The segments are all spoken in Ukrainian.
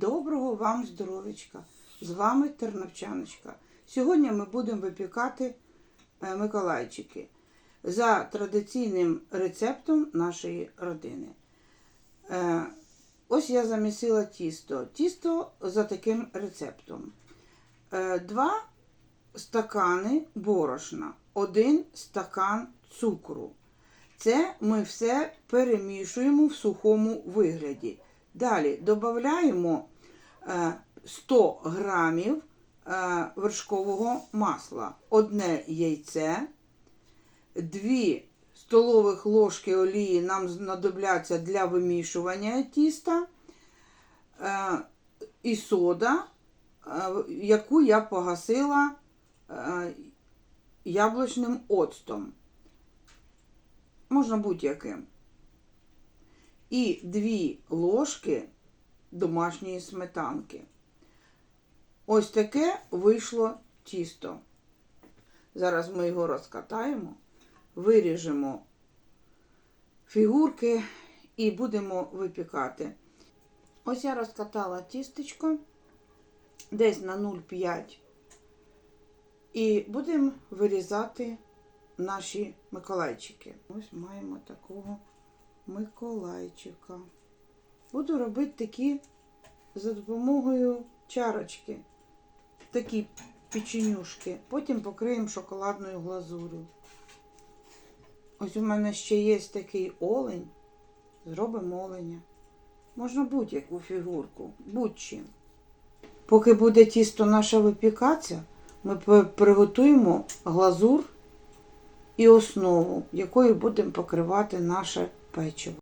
Доброго вам здоров'ячка! З вами Терновчаночка. Сьогодні ми будемо випікати е, миколайчики за традиційним рецептом нашої родини. Е, Ось я замісила тісто. Тісто за таким рецептом. Е, Два стакани борошна, один стакан цукру. Це ми все перемішуємо в сухому вигляді. Далі додаємо 100 грамів е, вершкового масла, одне яйце, 2 столових ложки олії нам знадобляться для вимішування тіста е, і сода, е, яку я погасила е, яблучним оцтом. Можна будь-яким. І 2 ложки домашньої сметанки. Ось таке вийшло тісто. Зараз ми його розкатаємо, виріжемо фігурки і будемо випікати. Ось я розкатала тістечко десь на 0,5 і будемо вирізати наші миколайчики. Ось маємо такого миколайчика. Буду робити такі за допомогою чарочки, такі печенюшки. Потім покриємо шоколадною глазурю. Ось у мене ще є такий олень. Зробимо оленя. Можна будь-яку фігурку, будь-чим. Поки буде тісто наше випікатися, ми приготуємо глазур і основу, якою будемо покривати наше печиво.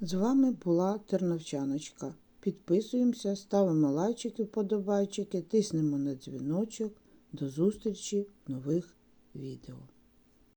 З вами була Терновчаночка. Підписуємося, ставимо лайчики, вподобайчики, тиснемо на дзвіночок. До зустрічі в нових відео.